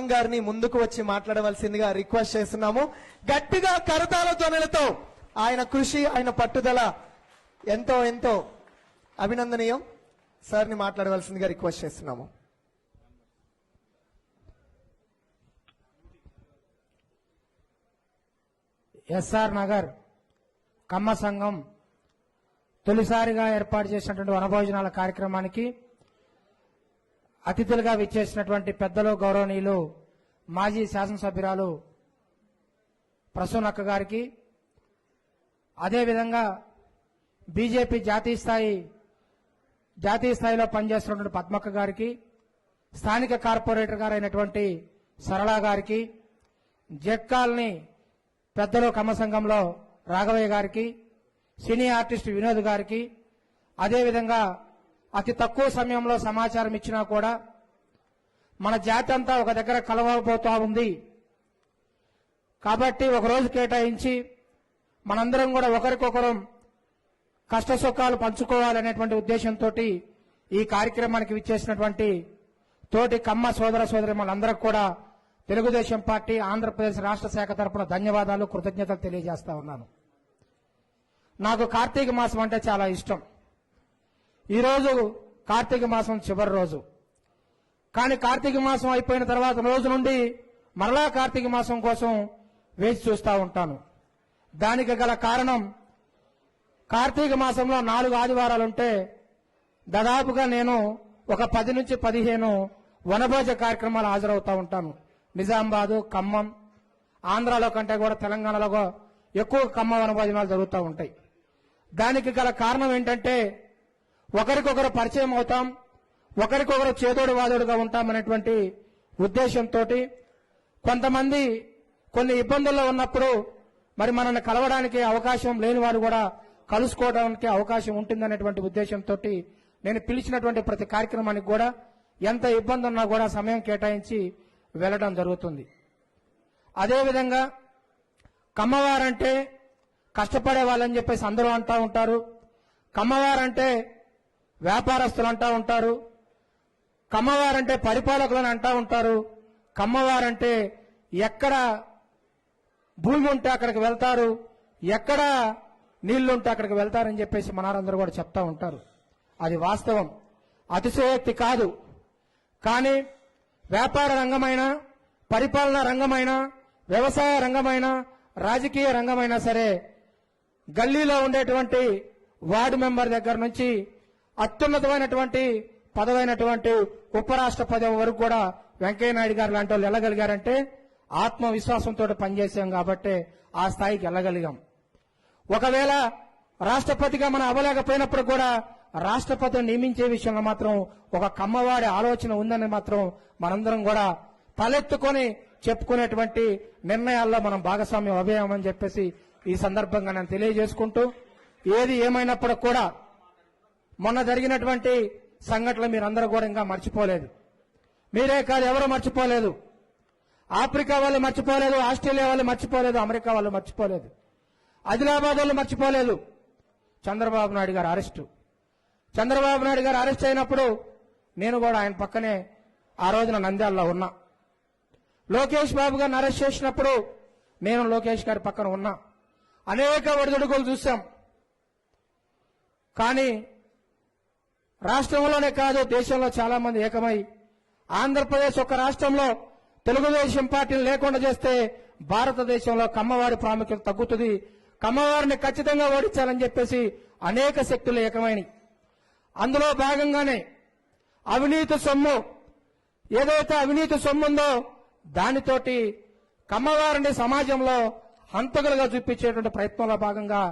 గారిని ముందుకు వచ్చి మాట్లాడవలసిందిగా రిక్వెస్ట్ చేస్తున్నాము. గట్టిగా కరతాల ధ్వనులతో ఆయన కృషి ఆయన పట్టుదల ఎంతో ఎంతో అభినందనీయం. సార్ని మాట్లాడవలసిందిగా రిక్వెస్ట్ చేస్తున్నాము. ఎస్ఆర్ నగర్ కమ్మ సంఘం తొలిసారిగా ఏర్పాటు చేసినటువంటి వనభోజనాల కార్యక్రమానికి అతిథులుగా విచ్చేసినటువంటి పెద్దలు గౌరవనీయులు మాజీ శాసనసభ్యురాలు ప్రసూనక్క గారికి అదేవిధంగా బీజేపీ జాతీయ స్థాయి జాతీయ స్థాయిలో పనిచేస్తున్నటువంటి పద్మక్క గారికి స్థానిక కార్పొరేటర్ గారైనటువంటి సరళ గారికి జెడ్ కాలనీ పెద్దలు కమ్మ సంఘంలో రాఘవయ్య గారికి సినీ ఆర్టిస్ట్ వినోద్ గారికి అదేవిధంగా అతి తక్కువ సమయంలో సమాచారం ఇచ్చినా కూడా మన జాతి అంతా ఒక దగ్గర కలవబోతా ఉంది. కాబట్టి ఒకరోజు కేటాయించి మనందరం కూడా ఒకరికొకరం కష్ట సుఖాలు పంచుకోవాలనేటువంటి ఉద్దేశంతో ఈ కార్యక్రమానికి విచ్చేసినటువంటి తోటి కమ్మ సోదర సోదరి మనందరికి కూడా తెలుగుదేశం పార్టీ ఆంధ్రప్రదేశ్ రాష్ట్ర శాఖ తరపున ధన్యవాదాలు కృతజ్ఞతలు తెలియజేస్తా ఉన్నాను. నాకు కార్తీక మాసం అంటే చాలా ఇష్టం. ఈరోజు కార్తీక మాసం చివరి రోజు. కానీ కార్తీక మాసం అయిపోయిన తర్వాత రోజు నుండి మరలా కార్తీక మాసం కోసం వేచి చూస్తూ ఉంటాను. దానికి గల కారణం కార్తీక మాసంలో నాలుగు ఆదివారాలు ఉంటే దాదాపుగా నేను ఒక పది నుంచి పదిహేను వనభోజ కార్యక్రమాలు హాజరవుతూ ఉంటాను. నిజామాబాదు ఖమ్మం ఆంధ్రాలో కంటే కూడా తెలంగాణలో ఎక్కువ ఖమ్మ వనభోజనాలు జరుగుతూ ఉంటాయి. దానికి గల కారణం ఏంటంటే ఒకరికొకరు పరిచయం అవుతాం ఒకరికొకరు చేదోడు వాదోడుగా ఉంటామనేటువంటి ఉద్దేశంతో కొంతమంది కొన్ని ఇబ్బందుల్లో ఉన్నప్పుడు మరి మనల్ని కలవడానికి అవకాశం లేని వారు కూడా కలుసుకోవడానికి అవకాశం ఉంటుందనేటువంటి ఉద్దేశంతో నేను పిలిచినటువంటి ప్రతి కార్యక్రమానికి కూడా ఎంత ఇబ్బంది ఉన్నా కూడా సమయం కేటాయించి వెళ్ళడం జరుగుతుంది. అదేవిధంగా కమ్మవారంటే కష్టపడే వాళ్ళని చెప్పేసి అందరూ అంటూ ఉంటారు. కమ్మవారంటే వ్యాపారస్తులు అంటా ఉంటారు. కమ్మవారంటే పరిపాలకులను అంటా ఉంటారు. కమ్మవారంటే ఎక్కడ భూమి ఉంటే అక్కడికి వెళ్తారు. ఎక్కడ నీళ్ళుంటే అక్కడికి వెళ్తారని చెప్పేసి మనారందరూ కూడా చెప్తా ఉంటారు. అది వాస్తవం. అతిశయోక్తి కాదు. కానీ వ్యాపార రంగమైనా పరిపాలన రంగమైనా వ్యవసాయ రంగమైనా రాజకీయ రంగమైనా సరే గల్లీలో ఉండేటువంటి వార్డు మెంబర్ దగ్గర నుంచి అత్యున్నతమైనటువంటి పదవైనటువంటి ఉపరాష్ట్రపతి వరకు కూడా వెంకయ్య నాయుడు గారు లాంటి వాళ్ళు వెళ్ళగలిగారంటే ఆత్మవిశ్వాసంతో పనిచేసాం కాబట్టి ఆ స్థాయికి వెళ్ళగలిగాం ఒకవేళ రాష్ట్రపతిగా మనం అవ్వలేకపోయినప్పుడు కూడా రాష్ట్రపతిని నియమించే విషయంలో మాత్రం ఒక కమ్మవాడి ఆలోచన ఉందని మాత్రం మనందరం కూడా తలెత్తుకొని చెప్పుకునేటువంటి నిర్ణయాల్లో మనం భాగస్వామ్యం అవ్యామని చెప్పేసి ఈ సందర్భంగా నేను తెలియజేసుకుంటూ ఏది ఏమైనప్పుడు కూడా మొన్న జరిగినటువంటి సంఘటనలు మీరందరూ కూడా ఇంకా మర్చిపోలేదు. మీరే కాదు ఎవరు మర్చిపోలేదు. ఆఫ్రికా వాళ్ళు మర్చిపోలేదు ఆస్ట్రేలియా వాళ్ళు మర్చిపోలేదు అమెరికా వాళ్ళు మర్చిపోలేదు. ఆదిలాబాద్ వాళ్ళు మర్చిపోలేదు. చంద్రబాబు నాయుడు గారు అరెస్టు. చంద్రబాబు నాయుడు గారు అరెస్ట్ అయినప్పుడు నేను కూడా ఆయన పక్కనే ఆ రోజున నంద్యాలలో ఉన్నా. లోకేష్ బాబు గారిని అరెస్ట్ చేసినప్పుడు నేను లోకేష్ గారి పక్కన ఉన్నా. అనేక ఒడిదుడుకులు చూశాం. కానీ రాష్ట్రంలోనే కాదు దేశంలో చాలా మంది ఏకమై. ఆంధ్రప్రదేశ్ ఒక రాష్ట్రంలో తెలుగుదేశం పార్టీని లేకుండా చేస్తే భారతదేశంలో కమ్మవారి ప్రాముఖ్యత తగ్గుతుంది. కమ్మవారిని ఖచ్చితంగా ఓడించాలని చెప్పేసి అనేక శక్తులు ఏకమైనవి అందులో భాగంగానే అవినీతి సొమ్ము ఏదైతే అవినీతి సొమ్ము ఉందో దానితోటి కమ్మవారిని సమాజంలో హంతకులుగా చూపించేటువంటి ప్రయత్నంలో భాగంగా